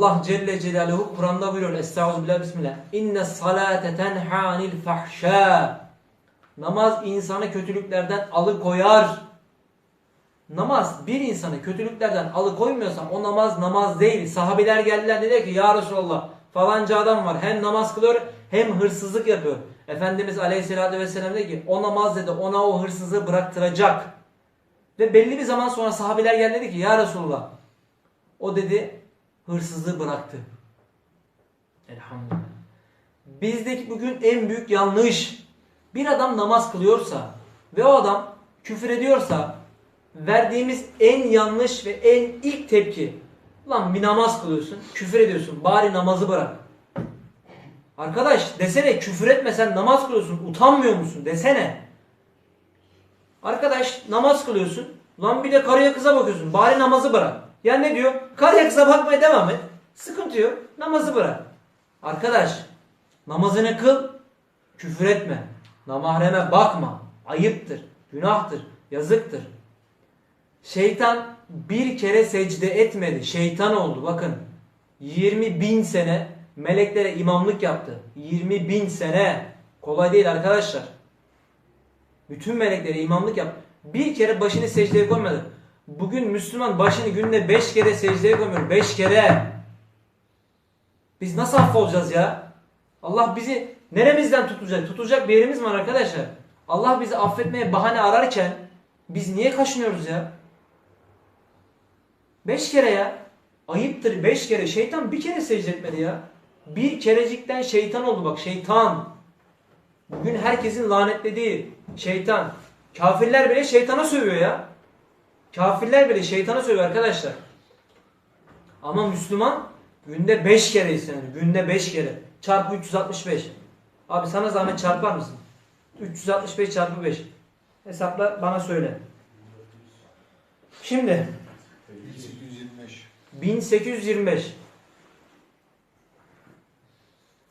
Allah Celle Celaluhu Kur'an'da buyuruyor. Estağfirullah bismillah. İnne salate tenha anil fahşâ. Namaz insanı kötülüklerden alıkoyar. Namaz bir insanı kötülüklerden alıkoymuyorsa o namaz namaz değil. Sahabiler geldiler dedi ki ya Resulallah falanca adam var hem namaz kılıyor hem hırsızlık yapıyor. Efendimiz Aleyhisselatü Vesselam dedi ki o namaz dedi ona o hırsızlığı bıraktıracak. Ve belli bir zaman sonra sahabiler geldi dedi ki ya Resulallah o dedi hırsızlığı bıraktı. Elhamdülillah. Bizdeki bugün en büyük yanlış bir adam namaz kılıyorsa ve o adam küfür ediyorsa verdiğimiz en yanlış ve en ilk tepki lan bir namaz kılıyorsun küfür ediyorsun bari namazı bırak. Arkadaş desene küfür etmesen namaz kılıyorsun utanmıyor musun desene. Arkadaş namaz kılıyorsun lan bir de karıya kıza bakıyorsun bari namazı bırak. Ya ne diyor? Karıya kıza bakmaya devam et. Sıkıntı yok namazı bırak. Arkadaş namazını kıl küfür etme. Namahreme bakma. Ayıptır, günahtır, yazıktır. Şeytan bir kere secde etmedi. Şeytan oldu bakın. 20 bin sene meleklere imamlık yaptı. 20 bin sene. Kolay değil arkadaşlar. Bütün meleklere imamlık yaptı. Bir kere başını secdeye koymadı. Bugün Müslüman başını günde 5 kere secdeye koymuyor. 5 kere. Biz nasıl affolacağız ya? Allah bizi neremizden tutacak? Tutacak bir yerimiz mi var arkadaşlar? Allah bizi affetmeye bahane ararken biz niye kaşınıyoruz ya? Beş kere ya. Ayıptır beş kere. Şeytan bir kere secde etmedi ya. Bir kerecikten şeytan oldu bak şeytan. Bugün herkesin lanetlediği şeytan. Kafirler bile şeytana sövüyor ya. Kafirler bile şeytana sövüyor arkadaşlar. Ama Müslüman günde 5 kere istenir. Günde 5 kere. Çarpı 365. Abi sana zahmet çarpar mısın? 365 çarpı 5. Hesapla bana söyle. Şimdi 1825. 1825.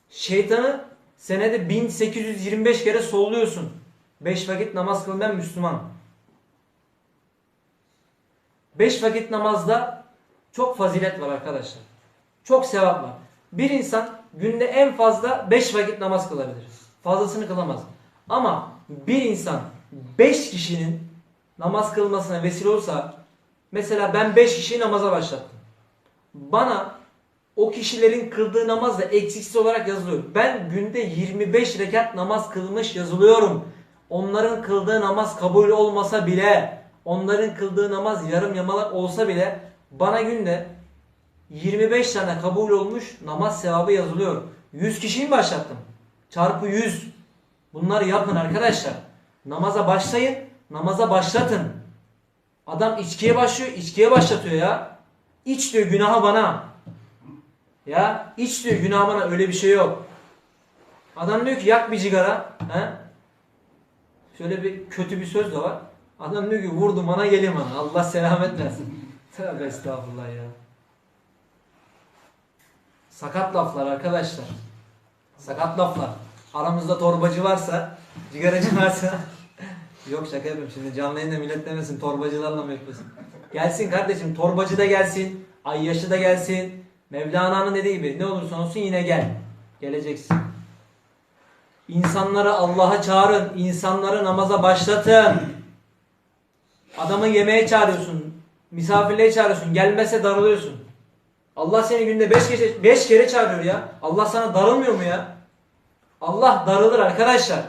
Şeytanı senede 1825 kere solluyorsun. 5 vakit namaz kılın ben Müslüman. 5 vakit namazda çok fazilet var arkadaşlar. Çok sevap var. Bir insan günde en fazla 5 vakit namaz kılabilir. Fazlasını kılamaz. Ama bir insan 5 kişinin namaz kılmasına vesile olsa mesela ben 5 kişiyi namaza başlattım. Bana o kişilerin kıldığı namaz da eksiksiz olarak yazılıyor. Ben günde 25 rekat namaz kılmış yazılıyorum. Onların kıldığı namaz kabul olmasa bile, onların kıldığı namaz yarım yamalak olsa bile bana günde 25 tane kabul olmuş namaz sevabı yazılıyor. 100 kişiyi başlattım. Çarpı 100. Bunları yapın arkadaşlar. Namaza başlayın, namaza başlatın. Adam içkiye başlıyor, içkiye başlatıyor ya. İç diyor günahı bana. Ya iç diyor günah bana öyle bir şey yok. Adam diyor ki yak bir cigara. He? Şöyle bir kötü bir söz de var. Adam diyor ki vurdu bana gelin bana. Allah selamet versin. Tövbe estağfurullah ya. Sakat laflar arkadaşlar. Sakat laflar. Aramızda torbacı varsa, cigaracı varsa Yok şaka yapıyorum şimdi canlı yayında millet demesin torbacılarla mı yapıyorsun? Gelsin kardeşim torbacı da gelsin, ayyaşı da gelsin. Mevlana'nın dediği gibi ne olursa olsun yine gel. Geleceksin. İnsanları Allah'a çağırın, insanları namaza başlatın. Adamı yemeğe çağırıyorsun, misafirliğe çağırıyorsun, gelmezse darılıyorsun. Allah seni günde beş kere, beş kere çağırıyor ya. Allah sana darılmıyor mu ya? Allah darılır arkadaşlar.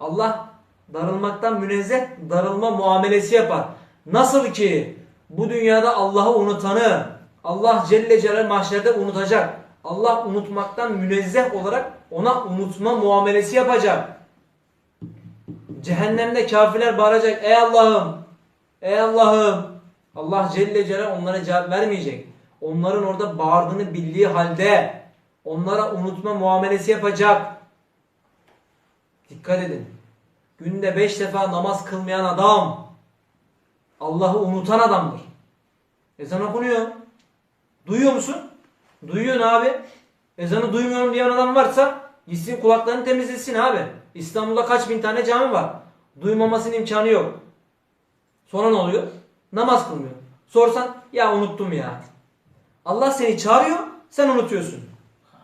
Allah darılmaktan münezzeh darılma muamelesi yapar. Nasıl ki bu dünyada Allah'ı unutanı Allah Celle Celal mahşerde unutacak. Allah unutmaktan münezzeh olarak ona unutma muamelesi yapacak. Cehennemde kafirler bağıracak. Ey Allah'ım! Ey Allah'ım! Allah Celle Celal onlara cevap vermeyecek. Onların orada bağırdığını bildiği halde onlara unutma muamelesi yapacak. Dikkat edin. Günde beş defa namaz kılmayan adam Allah'ı unutan adamdır. Ezan okunuyor. Duyuyor musun? Duyuyorsun abi. Ezanı duymuyorum diyen adam varsa gitsin kulaklarını temizlesin abi. İstanbul'da kaç bin tane cami var. Duymamasının imkanı yok. Sonra ne oluyor? Namaz kılmıyor. Sorsan ya unuttum ya. Allah seni çağırıyor, sen unutuyorsun.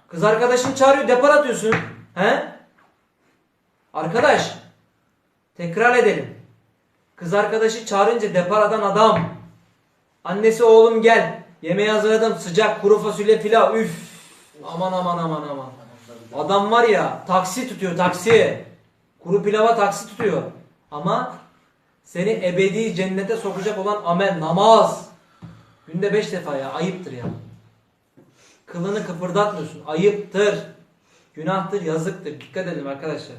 Kız arkadaşın çağırıyor, depar atıyorsun. He? Arkadaş, tekrar edelim. Kız arkadaşı çağırınca depar atan adam. Annesi oğlum gel. Yemeği hazırladım sıcak kuru fasulye pilav üf. Aman aman aman aman. Adam var ya taksi tutuyor taksi. Kuru pilava taksi tutuyor. Ama seni ebedi cennete sokacak olan amel namaz. Günde beş defa ya ayıptır ya. Kılını kıpırdatmıyorsun ayıptır. Günahtır yazıktır dikkat edin arkadaşlar.